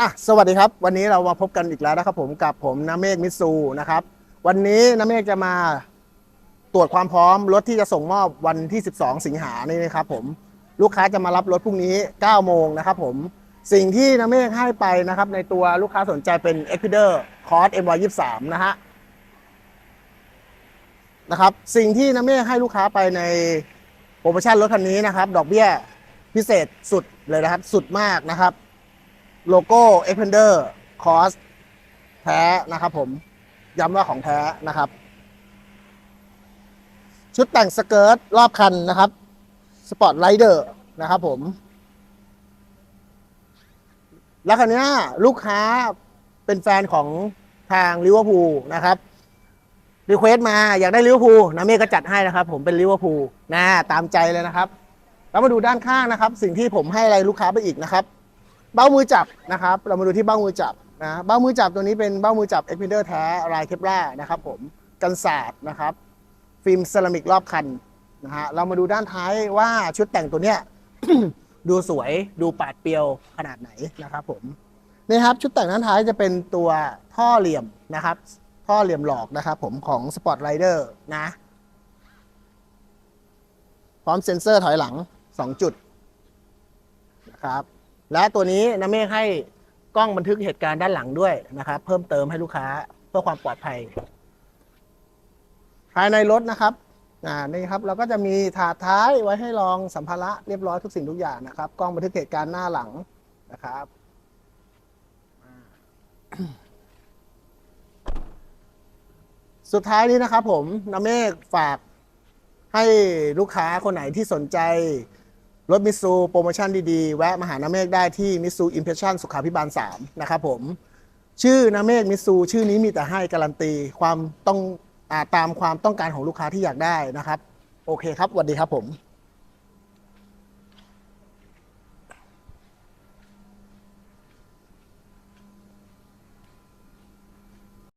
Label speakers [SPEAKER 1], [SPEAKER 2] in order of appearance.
[SPEAKER 1] อะสวัสดีครับ วันนี้เรามาพบกันอีกแล้วนะครับผมกับผมน้าเมฆมิตซูนะครับ วันนี้น้าเมฆจะมาตรวจความพร้อมรถที่จะส่งมอบวันที่ 12 สิงหานี่นะครับผมลูกค้าจะมารับรถพรุ่งนี้ 9 โมงนะครับผมสิ่งที่น้าเมฆให้ไปนะครับ ในตัวลูกค้าสนใจเป็น e x p e d e r Cross MY23 นะฮะนะครับสิ่งที่น้าเมฆให้ลูกค้าไปในโปรโมชั่นรถคันนี้นะครับ ดอกเบี้ยพิเศษสุดเลยนะครับ สุดมากนะครับ โลโก้ e x p e n d e r Cross แท้นะครับผม ย้ำว่าของแท้นะครับ ชุดแต่งสเกิร์ตรอบคันนะครับสปอร์ตไ i เดอร์นะครับผม แล้วคันนี้ลูกค้าเป็นแฟนของทางลิเวอร์พูลนะครับรีเควสมาอยากได้ลิเวอร์พูลนะเมฆก็จัดให้นะครับ ผมเป็นลิเวอร์พูลนะตามใจเลยนะครับ แล้วมาดูด้านข้างนะครับ สิ่งที่ผมให้อะไรลูกค้าไปอีกนะครับ เบ้ามือจับนะครับ เรามาดูที่เบ้ามือจับนะเบ้ามือจับตัวนี้เป็นเบ้ามือจับเอ็กเพนเดอร์แท้ลายเคปล่านะครับ ผมกันศาสตร์นะครับ ฟิล์มเซรามิกรอบคันนะฮะเรามาดูด้านท้ายว่าชุดแต่งตัวเนี้ยดูสวยดูปาดเปียวขนาดไหนนะครับ ผมนี่ครับชุดแต่งด้านท้ายจะเป็นตัวท่อเหลี่ยมนะครับ ท่อเหลี่ยมหลอกนะครับ ผมของ Sport Rider นะพร้อมเซ็นเซอร์ถอยหลัง 2 จุดนะครับ และตัวนี้นะเมฆให้กล้องบันทึกเหตุการณ์ด้านหลังด้วยนะครับ เพิ่มเติมให้ลูกค้าเพื่อความปลอดภัย ภายในรถนะครับอ่านี่ครับเราก็จะมีถาดท้ายไว้ให้รองสัมภาระเรียบร้อยทุกสิ่งทุกอย่างนะครับ กล้องบันทึกเหตุการณ์หน้าหลังนะครับสุดท้ายนี้นะครับผมน้าเมฆฝากให้ลูกค้าคนไหนที่สนใจ รถมิซูโปรโมชั่นดีๆ แวะมาหานาเมฆได้ที่มิซูอิมเพรสชั่นสุขาพิบาล 3 นะครับผม ชื่อนาเมฆมิซูชื่อนี้มีแต่ให้การันตี ความต้องอาตามความต้องการของลูกค้าที่อยากได้นะครับ โอเคครับสวัสดีครับผม